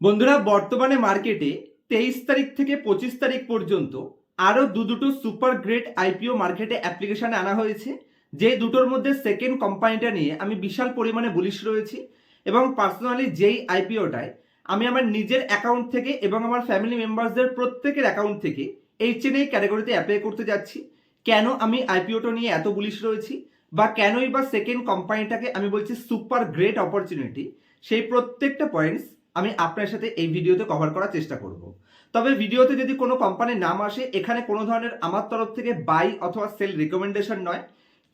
বন্ধুরা, বর্তমানে মার্কেটে তেইশ তারিখ থেকে পঁচিশ তারিখ পর্যন্ত আরও দু দুটো সুপার গ্রেট আইপিও মার্কেটে অ্যাপ্লিকেশানে আনা হয়েছে। যে দুটোর মধ্যে সেকেন্ড কোম্পানিটা নিয়ে আমি বিশাল পরিমাণে বুলিশ রয়েছি এবং পার্সোনালি যেই আইপিওটায় আমি আমার নিজের অ্যাকাউন্ট থেকে এবং আমার ফ্যামিলি মেম্বার্সদের প্রত্যেকের অ্যাকাউন্ট থেকে এই ক্যাটাগরিতে অ্যাপ্লাই করতে যাচ্ছি। কেন আমি আইপিওটা নিয়ে এত বুলিশ রয়েছি বা কেনই বা সেকেন্ড কোম্পানিটাকে আমি বলছি সুপার গ্রেট অপরচুনিটি সেই প্রত্যেকটা পয়েন্টস আমি আপনার সাথে এই ভিডিওতে কভার করার চেষ্টা করব। তবে ভিডিওতে যদি কোনো কোম্পানির নাম আসে, এখানে কোনো ধরনের আমার তরফ থেকে বাই অথবা সেল রিকমেন্ডেশন নয়।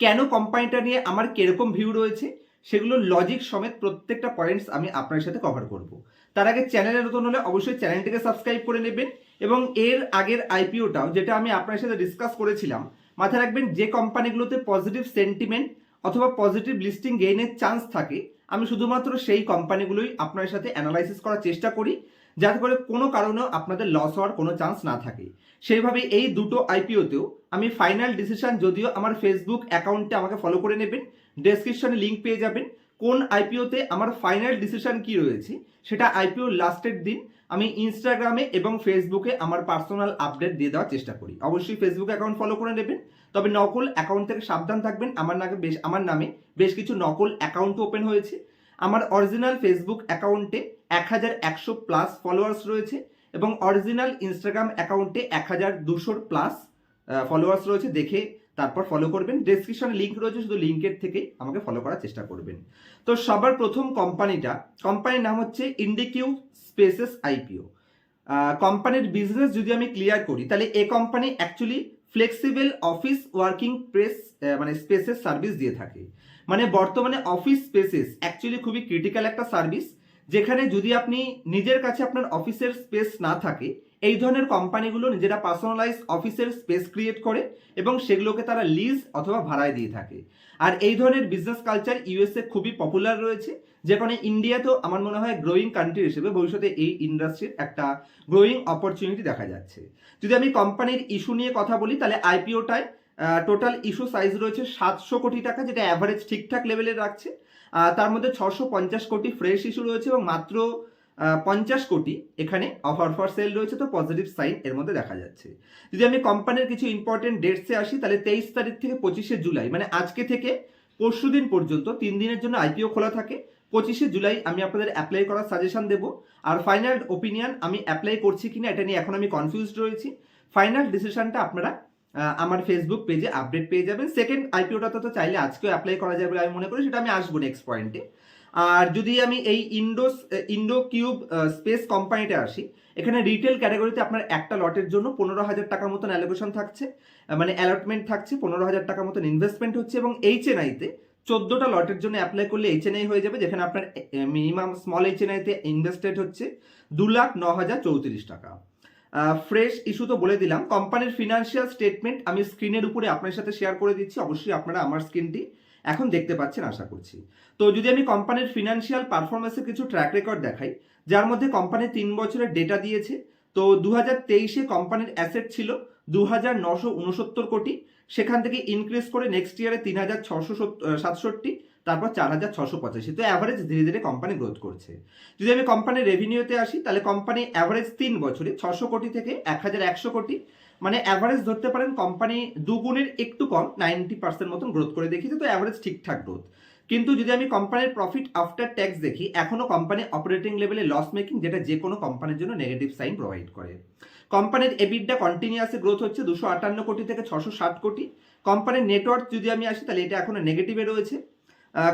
কেন কোম্পানিটা নিয়ে আমার কীরকম ভিউ রয়েছে, সেগুলো লজিক সমেত প্রত্যেকটা পয়েন্টস আমি আপনার সাথে কভার করব। তার আগে চ্যানেলে নতুন হলে অবশ্যই চ্যানেলটিকে সাবস্ক্রাইব করে নেবেন এবং এর আগের আইপিওটাও যেটা আমি আপনার সাথে ডিসকাস করেছিলাম, মাথায় রাখবেন যে কোম্পানিগুলোতে পজিটিভ সেন্টিমেন্ট অথবা পজিটিভ লিস্টিং গেইনের চান্স থাকে আমি শুধুমাত্র সেই কোম্পানিগুলোই আপনার সাথে অ্যানালাইসিস করার চেষ্টা করি, যাতে করে কোনো কারণেও আপনাদের লস হওয়ার কোনো চান্স না থাকে। সেইভাবে এই দুটো আইপিওতেও আমি ফাইনাল ডিসিশন যদিও আমার ফেসবুক অ্যাকাউন্টে আমাকে ফলো করে নেবেন ডেসক্রিপশনে লিঙ্ক পেয়ে যাবেন, কোন আইপিওতে আমার ফাইনাল ডিসিশন কি রয়েছে, সেটা আইপিও লাস্টের দিন আমি ইনস্টাগ্রামে এবং ফেসবুকে আমার পার্সোনাল আপডেট দিয়ে দেওয়ার চেষ্টা করি। অবশ্যই ফেসবুক অ্যাকাউন্ট ফলো করে নেবেন। তবে নকল অ্যাকাউন্ট থেকে সাবধান থাকবেন। আমার নামে বেশ, আমার নামে বেশ কিছু নকল অ্যাকাউন্ট ওপেন হয়েছে। আমার অরিজিনাল ফেসবুক অ্যাকাউন্টে এক হাজার একশো প্লাস ফলোয়ার্স রয়েছে এবং অরিজিনাল ইনস্টাগ্রাম অ্যাকাউন্টে এক হাজার দুশোর প্লাস ফলোয়ার্স রয়েছে। দেখে তারপর ফলো করবেন। ডেসক্রিপশনে লিঙ্ক রয়েছে, শুধু লিঙ্কের থেকে আমাকে ফলো করার চেষ্টা করবেন। তো সবার প্রথম কোম্পানিটা কোম্পানির নাম হচ্ছে ইন্ডিকিউ স্পেসেস আইপিও কোম্পানির বিজনেস যদি আমি ক্লিয়ার করি, তাহলে এ company actually flexible office working press মানে স্পেসেস সার্ভিস দিয়ে থাকে। মানে বর্তমানে অফিস স্পেসেস অ্যাকচুয়ালি খুবই ক্রিটিক্যাল একটা সার্ভিস যেখানে যদি আপনি নিজের কাছে আপনার অফিসের স্পেস না থাকে এই ধরনের কোম্পানিগুলো নিজেরা পার্সোনালাইজ অফিসের স্পেস ক্রিয়েট করে এবং সেগুলোকে তারা লিজ অথবা ভাড়ায় দিয়ে থাকে। আর এই ধরনের বিজনেস কালচার ইউএসএ খুবই পপুলার রয়েছে। যেখানে ইন্ডিয়াতেও আমার মনে হয় গ্রোয়িং কান্ট্রি হিসেবে ভবিষ্যতে এই ইন্ডাস্ট্রির একটা গ্রোয়িং অপরচুনিটি দেখা যাচ্ছে। যদি আমি কোম্পানির ইস্যু নিয়ে কথা বলি, তাহলে আইপিওটায় টোটাল ইস্যু সাইজ রয়েছে সাতশো কোটি টাকা, যেটা অ্যাভারেজ ঠিকঠাক লেভেলে রাখছে। তার মধ্যে ছশো পঞ্চাশ কোটি ফ্রেশ ইস্যু রয়েছে এবং মাত্র পঞ্চাশ কোটি এখানে অফার ফর সেল রয়েছে, তো পজিটিভ সাইন এর মধ্যে দেখা যাচ্ছে। যদি আমি কোম্পানির কিছু ইম্পর্টেন্ট ডেটসে আসি, তাহলে তেইশ তারিখ থেকে পঁচিশে জুলাই মানে আজকে থেকে পরশু দিন পর্যন্ত, তিন দিনের জন্য আইপিও খোলা থাকে, পঁচিশে জুলাই আমি আপনাদের অ্যাপ্লাই করার সাজেশন দেবো। আর ফাইনাল ওপিনিয়ন আমি অ্যাপ্লাই করছি কিনা, এটা নিয়ে এখন আমি কনফিউজড রয়েছি। ফাইনাল ডিসিশনটা আপনারা আমার ফেসবুক পেজে আপডেট পেয়ে যাবেন। সেকেন্ড আইপিওটা তো চাইলে আজকেও অ্যাপ্লাই করা যাবে আমি মনে করি, সেটা আমি আসব নেক্সট পয়েন্টে আর যদি আমি এই ইন্ডোস ইন্ডো কিউব স্পেস কোম্পানিতে আসি, এখানে রিটেল ক্যাটাগরিতে আপনার একটা লটের জন্য পনেরো হাজার টাকার মতন অ্যালোকেশন থাকছে মানে অ্যালটমেন্ট থাকছে, পনেরো হাজার টাকার মতন ইনভেস্টমেন্ট হচ্ছে এবং এইচ এন আইতে চোদ্দোটা লটের জন্য অ্যাপ্লাই করলে এইচ এন আই হয়ে যাবে, যেখানে আপনার মিনিমাম স্মল এইচ এন আইতে ইনভেস্টেড হচ্ছে দু লাখ ন হাজার চৌত্রিশ টাকা। ফ্রেশ ইস্যু তো বলে দিলাম। কোম্পানির ফিনান্সিয়াল স্টেটমেন্ট আমি স্ক্রিনের উপরে আপনার সাথে শেয়ার করে দিচ্ছি। অবশ্যই আপনারা আমার স্ক্রিনটি এখন দেখতে পাচ্ছেন, আশা করছি। তো যদি আমি কোম্পানির ফিনান্সিয়াল পারফরমেন্সের কিছু ট্র্যাক রেকর্ড দেখাই, যার মধ্যে কোম্পানি তিন বছরের ডেটা দিয়েছে, তো দু হাজার তেইশে কোম্পানির অ্যাসেট ছিল দু হাজার নশো কোটি, সেখান থেকে ইনক্রিজ করে নেক্সট ইয়ারে তিন হাজার ছশো সাতষট্টি, তারপর চার হাজার ছশো পঁচাশি। তো অ্যাভারেজ ধীরে ধীরে কোম্পানি গ্রোথ করছে। যদি আমি কোম্পানির রেভিনিউতে আসি, তাহলে কোম্পানি অ্যাভারেজ তিন বছরে ছশো কোটি থেকে এক হাজার একশো কোটি মানে অ্যাভারেজ ধরতে পারেন কোম্পানি দুগুণের একটু কম নাইনটি পার্সেন্ট মতন গ্রোথ করে দেখিয়েছে, তো অ্যাভারেজ ঠিকঠাক গ্রোথ কিন্তু যদি আমি কোম্পানির প্রফিট আফটার ট্যাক্স দেখি, এখনও কোম্পানি অপারেটিং লেভেলে লস মেকিং যেটা যে কোনো কোম্পানির জন্য নেগেটিভ সাইন প্রোভাইড করে। কোম্পানির এবিডটা কন্টিনিউয়াসলি গ্রোথ হচ্ছে দুশো আটান্ন কোটি থেকে ছশো ষাট কোটি। কোম্পানির নেটওয়ার্ক যদি আমি আসি, তাহলে এটা এখনও নেগেটিভে রয়েছে।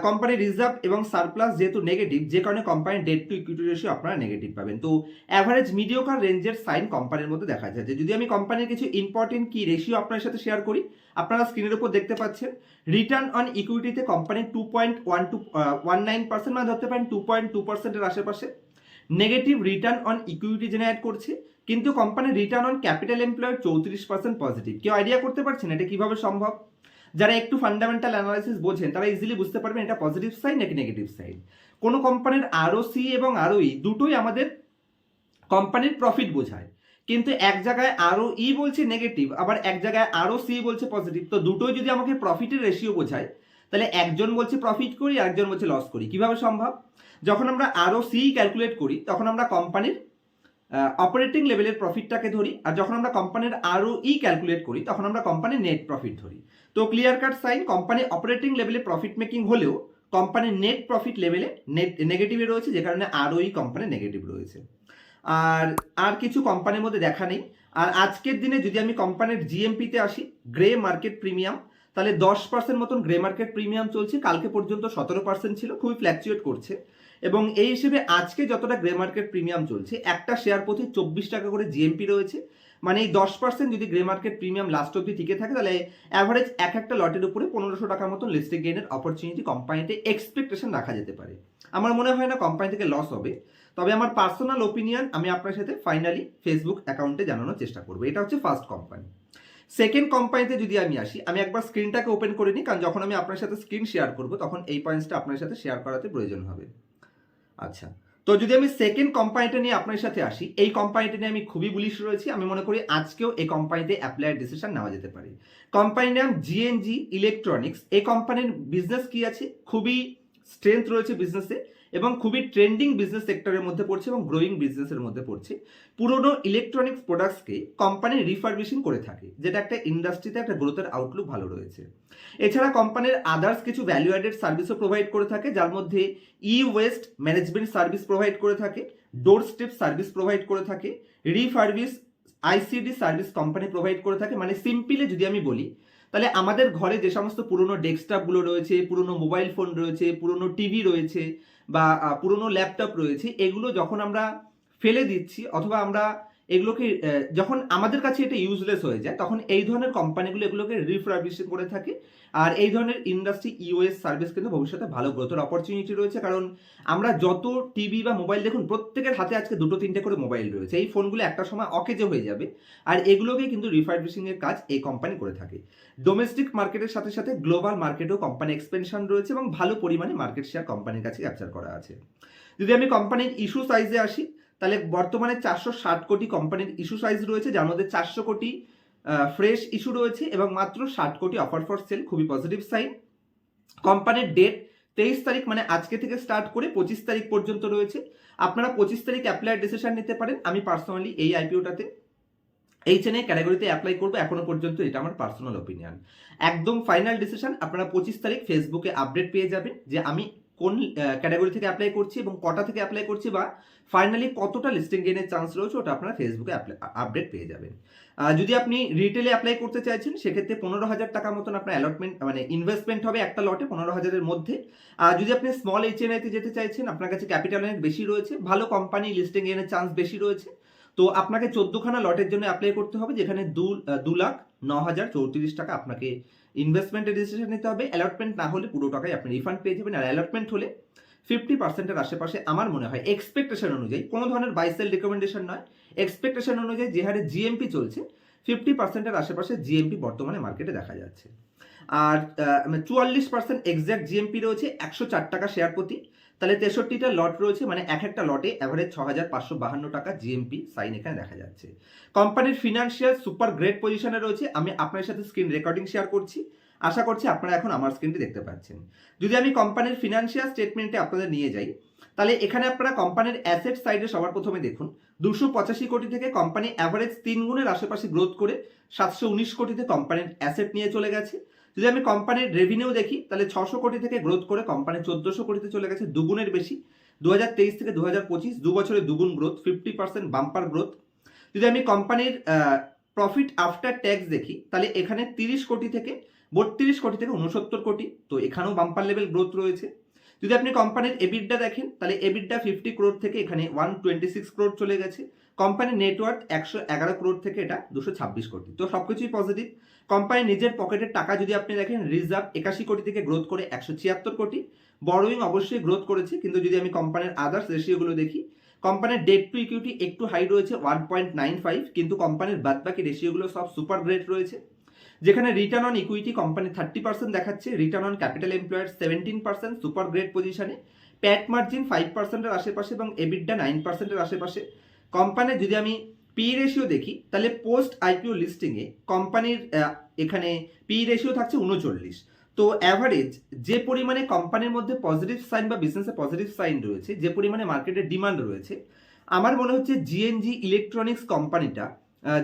কোম্পানির রিজার্ভ এবং সারপ্লাস যেহেতু নেগেটিভ যে কারণে কোম্পানির ডেট টু ইকুইটি রেশিও আপনারা নেগেটিভ পাবেন। তো অ্যাভারেজ মিডিওকার রেঞ্জের সাইন কোম্পানির মধ্যে দেখা যাচ্ছে যদি আমি কোম্পানির কিছু ইম্পর্টেন্ট কি রেশিও আপনার সাথে শেয়ার করি, আপনারা স্ক্রিনের উপর দেখতে পাচ্ছেন return on ইকুইটিতে company two point one two one nine percent মানে ধরতে পারেন টু পয়েন্ট টু পার্সেন্টের আশেপাশে। Negative return on equity generate করছে, কিন্তু কোম্পানির রিটার্ন অন ক্যাপিটাল এমপ্লয়েড চৌত্রিশ পার্সেন্ট পজিটিভ কেউ আইডিয়া করতে পারছেন এটা কীভাবে সম্ভব? যারা একটু ফান্ডামেন্টাল অ্যানালাইসিস বোঝেন, তারা ইজিলি বুঝতে পারবেন এটা পজিটিভ সাইড নাকি নেগেটিভ সাইড কোনো কোম্পানির আরও সি এবং আরও ই দুটোই আমাদের কোম্পানির প্রফিট বোঝায়। কিন্তু এক জায়গায় আরও ই বলছে নেগেটিভ আবার এক জায়গায় আরও সি বলছে পজিটিভ তো দুটোই যদি আমাকে প্রফিটের রেশিও বোঝায়, তাহলে একজন বলছে প্রফিট করি, আরেকজন বলছে লস করি। কীভাবে সম্ভব? যখন আমরা আরও সি ক্যালকুলেট করি, তখন আমরা কোম্পানির অপারেটিং লেভেলের প্রফিটটাকে ধরি, আর যখন আমরা কোম্পানির আরও ই ক্যালকুলেট করি, তখন আমরা কোম্পানির নেট প্রফিট ধরি। তো clear cut sign company operating লেভেলে প্রফিট মেকিং হলেও কোম্পানির নেট প্রফিট লেভেলে নেট নেগেটিভে রয়েছে, যে কারণে আরও ই কোম্পানি নেগেটিভ রয়েছে। আর আর কিছু কোম্পানির মধ্যে দেখা নেই। আর আজকের দিনে যদি আমি কোম্পানির জিএমপিতে আসি গ্রে মার্কেট প্রিমিয়াম তাহলে দশ পার্সেন্ট মতন গ্রে মার্কেট প্রিমিয়াম চলছে, কালকে পর্যন্ত সতেরো পার্সেন্ট ছিল, খুবই ফ্ল্যাকচুয়েট করছে। এবং এই হিসেবে আজকে যতটা গ্রে মার্কেট প্রিমিয়াম চলছে, একটা শেয়ার প্রতি চব্বিশ টাকা করে জিএমপি রয়েছে। মানে এই দশ পার্সেন্ট যদি গ্রে মার্কেট প্রিমিয়াম লাস্ট অব্দি টিকে থাকে, তাহলে অ্যাভারেজ এক একটা লটের উপরে পনেরোশো টাকার মতন লিস্টে গেইনের অপরচুনিটি কোম্পানিতে এক্সপেকটেশন রাখা যেতে পারে। আমার মনে হয় না কোম্পানি থেকে লস হবে। তবে আমার পার্সোনাল ওপিনিয়ন আমি আপনার সাথে ফাইনালি ফেসবুক অ্যাকাউন্টে জানানোর চেষ্টা করব। এটা হচ্ছে ফার্স্ট কোম্পানি সেকেন্ড কোম্পানিতে যদি আমি আসি, আমি একবার স্ক্রিনটাকে ওপেন করে নিই, কারণ যখন আমি আপনার সাথে স্ক্রিন শেয়ার করব, তখন এই পয়েন্টসটা আপনার সাথে শেয়ার করাতে প্রয়োজন হবে। আচ্ছা। তো যদি আমি সেকেন্ড কোম্পানিটা নিয়ে আপনার সাথে আসি, এই কোম্পানিটা নিয়ে আমি খুবই বুলিশ রয়েছি। আমি মনে করি আজকেও এই কোম্পানিতে অ্যাপ্লাইয়ের ডিসিশন নেওয়া যেতে পারে। কোম্পানির নাম জিএনজি ইলেকট্রনিক্স এই কোম্পানির বিজনেস কি আছে? খুবই স্ট্রেংথ রয়েছে বিজনেসে এবং খুবই ট্রেন্ডিং বিজনেস সেক্টরের মধ্যে পড়ছে এবং গ্রোয়িং বিজনেসের মধ্যে পড়ছে। পুরনো ইলেকট্রনিক্স প্রোডাক্টসকে কোম্পানি রিফার্বিশিং করে থাকে, যেটা একটা ইন্ডাস্ট্রিতে একটা গ্রোথের আউটলুক ভালো রয়েছে। এছাড়া কোম্পানির আদার্স কিছু ভ্যালু অ্যাডেড সার্ভিসও প্রোভাইড করে থাকে, যার মধ্যে E waste management service provide করে থাকে ডোর স্টেপ সার্ভিস প্রোভাইড করে থাকে রিফার্ভিস আইসিডি সার্ভিস কোম্পানি প্রোভাইড করে থাকে। মানে সিম্পলি যদি আমি বলি, তাহলে আমাদের ঘরে যে সমস্ত পুরনো ডেস্কটপগুলো রয়েছে, পুরনো মোবাইল ফোন রয়েছে, পুরনো টিভি রয়েছে বা পুরনো ল্যাপটপ রয়েছে এগুলো যখন আমরা ফেলে দিচ্ছি অথবা আমরা এগুলোকে যখন আমাদের কাছে এটা ইউজলেস হয়ে যায়, তখন এই ধরনের কোম্পানিগুলো এগুলোকে রিফার্বিশিং করে থাকে। আর এই ধরনের ইন্ডাস্ট্রি ইউএস সার্ভিস কিন্তু ভবিষ্যতে ভালো গ্রোথের অপরচুনিটি রয়েছে, কারণ আমরা যত টিভি বা মোবাইল দেখুন, প্রত্যেকের হাতে আজকে দুটো, তিনটে করে মোবাইল রয়েছে। এই ফোনগুলো একটা সময় অকেজে হয়ে যাবে। আর এগুলোকেই কিন্তু রিফার্বিশিং এর কাজ এই কোম্পানি করে থাকে। ডোমেস্টিক মার্কেটের সাথে সাথে গ্লোবাল মার্কেটেও কোম্পানি এক্সপেনশন রয়েছে এবং ভালো পরিমাণে মার্কেট শেয়ার কোম্পানির কাছে ক্যাপচার করা আছে। যদি আমি কোম্পানির ইস্যু সাইজে আসি তাহলে বর্তমানে চারশো ষাট কোটি কোম্পানির ইস্যু সাইজ রয়েছে, যার মধ্যে চারশো কোটি ফ্রেশ ইস্যু রয়েছে এবং মাত্র ষাট কোটি অফার ফর সেল খুবই পজিটিভ সাইন কোম্পানির ডেট তেইশ তারিখ মানে আজকে থেকে স্টার্ট করে পঁচিশ তারিখ পর্যন্ত রয়েছে। আপনারা পঁচিশ তারিখ অ্যাপ্লাই ডিসিশন নিতে পারেন। আমি পার্সোনালি এই আইপিওটাতে এই চেনে ক্যাটাগরিতে অ্যাপ্লাই করব, এখনও পর্যন্ত এটা আমার পার্সোনাল ওপিনিয়ন একদম ফাইনাল ডিসিশন আপনারা পঁচিশ তারিখ ফেসবুকে আপডেট পেয়ে যাবেন যে আমি কোন ক্যাটাগরি থেকে অ্যাপ্লাই করছি এবং কটা থেকে অ্যাপ্লাই করছি বা ফাইনালি কতটা লিস্টিং গেনের চান্স রয়েছে ওটা আপনারা ফেসবুকে আপডেট পেয়ে যাবেন। যদি আপনি রিটেলে অ্যাপ্লাই করতে চাইছেন, সেক্ষেত্রে পনেরো হাজার টাকা মতন আপনার অ্যালটমেন্ট মানে ইনভেস্টমেন্ট হবে একটা লটে পনেরো হাজারের মধ্যে। আর যদি আপনি স্মল এইচএনআইতে যেতে চাইছেন, আপনার কাছে ক্যাপিটাল অনেক বেশি রয়েছে, ভালো কোম্পানি লিস্টিং এর চান্স বেশি রয়েছে। তো আপনাকে চোদ্দখানা লটের জন্য অ্যাপ্লাই করতে হবে, যেখানে দু দু লাখ ন হাজার চৌত্রিশ টাকা আপনাকে ইনভেস্টমেন্টের ডিসিশন নিতে হবে অ্যালটমেন্ট না হলে পুরো টাকায় আপনি রিফান্ড পেয়ে যাবেন। আর অ্যালটমেন্ট হলে ফিফটি পার্সেন্টের আশেপাশে আমার মনে হয় এক্সপেকটেশন অনুযায়ী, কোনো ধরনের বাইসেল রিকমেন্ডেশন নয় এক্সপেকটেশন অনুযায়ী যে হারে জিএমপি চলছে ফিফটি পার্সেন্টের আশেপাশে জিএমপি বর্তমানে মার্কেটে দেখা যাচ্ছে। আর চুয়াল্লিশ পার্সেন্ট এক্সাক্ট জিএমপি রয়েছে, একশো চার টাকা শেয়ার প্রতি তাহলে তেষট্টিটা লট রয়েছে মানে এক একটা লটে অ্যাভারেজ ছ হাজার পাঁচশো বাহান্ন টাকা জিএমপি সাইন এখানে দেখা যাচ্ছে। কোম্পানির ফিনান্সিয়াল সুপার গ্রেট পজিশনে রয়েছে, আমি আপনার সাথে স্ক্রিন রেকর্ডিং শেয়ার করছি। আশা করছি আপনারা এখন আমার স্ক্রিনটি দেখতে পাচ্ছেন। যদি আমি কোম্পানির ফিনান্সিয়াল স্টেটমেন্টে আপনাদের নিয়ে যাই, তাহলে এখানে আপনারা কোম্পানির অ্যাসেট সাইডে সবার প্রথমে দেখুন, দুশো পঁচাশি কোটি থেকে কোম্পানি অ্যাভারেজ তিন গুণের আশেপাশে গ্রোথ করে সাতশো উনিশ কোটিতে কোম্পানির অ্যাসেট নিয়ে চলে গেছে। যদি আমি কোম্পানির রেভিনিউ দেখি, তাহলে ছশো কোটি থেকে গ্রোথ করে কোম্পানি চোদ্দোশো কোটিতে চলে গেছে দুগুণের বেশি। দু হাজার তেইশ থেকে দু হাজার পঁচিশ, দু বছরে দুগুণ growth fifty percent bumper growth যদি আমি কোম্পানির প্রফিট আফটার ট্যাক্স দেখি, তাহলে এখানে তিরিশ কোটি থেকে বত্রিশ কোটি থেকে উনসত্তর কোটি। তো এখানেও বাম্পার লেভেল গ্রোথ রয়েছে। যদি আপনি কোম্পানির এবিডটা দেখেন, তাহলে এবিডটা ফিফটি ক্রোড থেকে এখানে ওয়ান টোয়েন্টি সিক্স ক্রোড চলে গেছে। কোম্পানির নেটওয়ার্ক একশো এগারো ক্রোড থেকে এটা দুশো ছাব্বিশ কোটি তো সবকিছুই পজিটিভ কোম্পানির নিজের পকেটের টাকা যদি আপনি দেখেন রিজার্ভ একাশি কোটি থেকে গ্রোথ করে একশো ছিয়াত্তর কোটি। বড়োইং অবশ্যই গ্রোথ করেছে, কিন্তু যদি আমি কোম্পানির আদার্স রেশিওগুলো দেখি কোম্পানির ডেট টু ইকুইটি একটু হাই রয়েছে ওয়ান পয়েন্ট নাইন ফাইভ কিন্তু কোম্পানির বাদবাকি রেশিওগুলো সব সুপার গ্রেট রয়েছে। যেখানে return on equity company thirty percent দেখাচ্ছে return on capital employer seventeen percent super great পজিশনে প্যাট মার্জিন ফাইভ পার্সেন্টের আশেপাশে এবং এবিডটা নাইন পার্সেন্টের আশেপাশে। কোম্পানির যদি আমি পি রেশিও দেখি, তাহলে পোস্ট আইপিও লিস্টিংয়ে কোম্পানির এখানে পি রেশিও থাকছে উনচল্লিশ। তো অ্যাভারেজ যে পরিমাণে কোম্পানির মধ্যে পজিটিভ সাইন বা বিজনেসে পজিটিভ সাইন রয়েছে, যে পরিমাণে মার্কেটে ডিমান্ড রয়েছে, আমার মনে হচ্ছে জিএনজি ইলেকট্রনিক্স কোম্পানিটা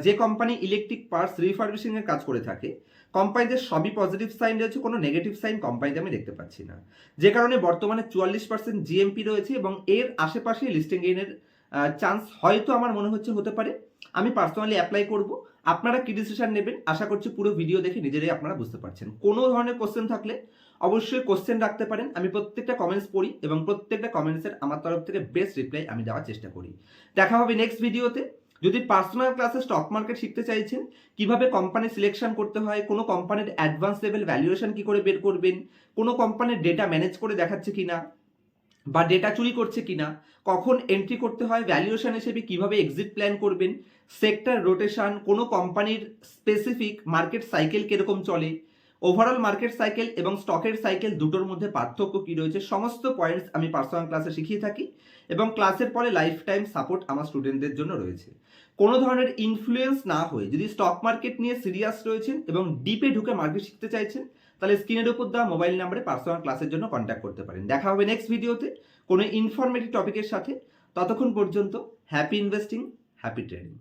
যে কোম্পানি ইলেকট্রিক পার্টস রিফার্বিশিং এর কাজ করে থাকে কোম্পানিদের সবই পজিটিভ সাইন রয়েছে, কোনো নেগেটিভ সাইন কোম্পানিতে আমি দেখতে পাচ্ছি না। যে কারণে বর্তমানে চুয়াল্লিশ পার্সেন্ট জিএমপি রয়েছে এবং এর আশেপাশে লিস্টিং গেইনের চান্স হয়তো আমার মনে হচ্ছে হতে পারে। আমি পার্সোনালি অ্যাপ্লাই করব। আপনারা কি ডিসিশন নেবেন? আশা করছি পুরো ভিডিও দেখে নিজেরাই আপনারা বুঝতে পারছেন। কোনো ধরনের কোশ্চেন থাকলে অবশ্যই কোশ্চেন রাখতে পারেন। আমি প্রত্যেকটা কমেন্টস পড়ি এবং প্রত্যেকটা কমেন্টসের আমার তরফ থেকে বেস্ট রিপ্লাই আমি দেওয়ার চেষ্টা করি। দেখা হবে নেক্সট ভিডিওতে যদি পার্সোনাল ক্লাসে স্টক মার্কেট শিখতে চাইছেন, কীভাবে কোম্পানি সিলেকশন করতে হয়, কোনো কোম্পানির অ্যাডভান্স লেভেল ভ্যালুয়েশন কি করে বের করবেন, কোনো কোম্পানির ডেটা ম্যানেজ করে দেখাচ্ছে কি না বা ডেটা চুরি করছে কিনা, কখন এন্ট্রি করতে হয় ভ্যালুয়েশন হিসেবে কীভাবে এক্সিট প্ল্যান করবেন সেক্টর রোটেশন কোনো কোম্পানির স্পেসিফিক মার্কেট সাইকেল কীরকম চলে ওভারঅল মার্কেট সাইকেল এবং স্টকের সাইকেল দুটোর মধ্যে পার্থক্য কি রয়েছে, সমস্ত পয়েন্টস আমি পার্সোনাল ক্লাসে শিখিয়ে থাকি এবং ক্লাসের পরে লাইফ টাইম সাপোর্ট আমার স্টুডেন্টদের জন্য রয়েছে। কোনো ধরনের ইনফ্লুয়েন্স না হয়ে যদি স্টক মার্কেট নিয়ে সিরিয়াস রয়েছেন এবং ডিপে ঢুকে মার্কেট শিখতে চাইছেন, তাহলে স্ক্রিনের উপর দেওয়া মোবাইল নাম্বারে পার্সোনাল ক্লাসের জন্য কন্ট্যাক্ট করতে পারেন। দেখা হবে নেক্সট ভিডিওতে কোনো ইনফরমেটিভ টপিকের সাথে। ততক্ষণ পর্যন্ত হ্যাপি ইনভেস্টিং হ্যাপি ট্রেডিং